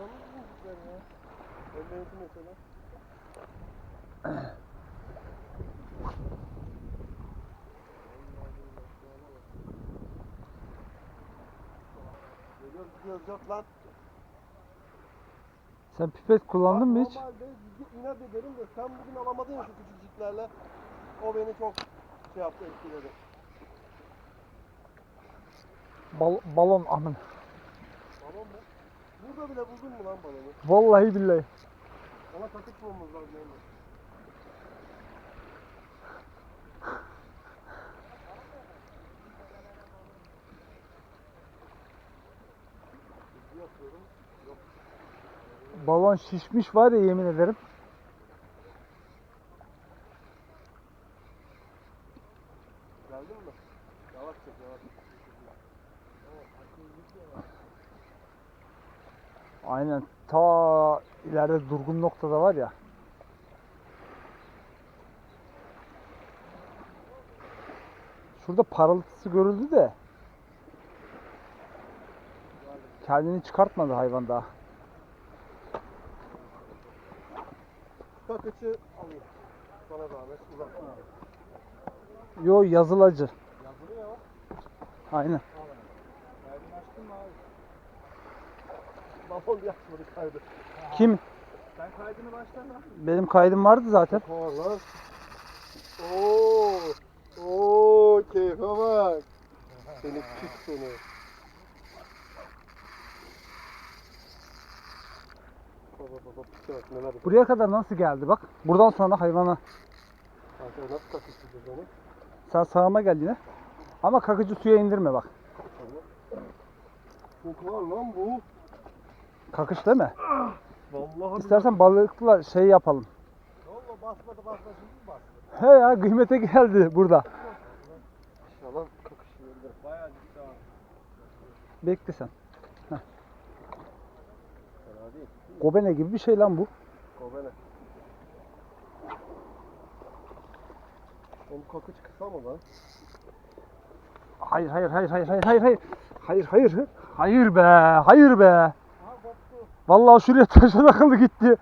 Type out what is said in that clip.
Adamın büyükler ya. Ellerinizi mesela. Geliyoruz gidiyoruz yok lan. Sen pipet kullandın mı hiç? Normalde inat ederim de sen bugün alamadın ya şu küçücüklerle. O beni çok şey yaptı etkiledi. Bal balon amın. Balon mu? Burada bile buldun mu lan balonu? Vallahi billahi. Lazım yani. Bilgi yapıyorum. Yok. Balon şişmiş var ya yemin ederim. Geldin mi? Yavaş çek yavaş. Aynen ta ileride durgun noktada var ya. Şurada parıltısı görüldü de. Kendini çıkartmadı hayvan daha. Takıcı alayım. Sana zahmet uzak. Yo yazılacı. Yazılı ya. Aynen. Kaydını açtın mı abi? Balon yapmadı kaydı. Kim? Sen kaydını baştan Benim kaydım vardı zaten. Lan. Oo. Oo keyfe bak. Seni pis seni. Baba baba pis bak neler. Buraya kadar nasıl geldi bak. Buradan sonra hayvana. Kanka nasıl takıştıracağız onu? Sen sağıma gel yine. Ama kakıcı suya indirme bak. Çok var lan bu. Kakış değil mi? Vallahi İstersen balıkla şey yapalım. Valla basmadı basmadı şimdi mi bastı? He ya kıymete geldi burada. İnşallah kakışıyordur. Bayağı ciddi abi. Bekle sen. Fena değil. Gobene gibi bir şey lan bu. Gobele. Oğlum kakıç kısa mı lan? Hayır hayır hayır hayır hayır hayır hayır. Hayır hayır. Hayır be. Hayır be. Vallahi şuraya taşa takıldı gitti.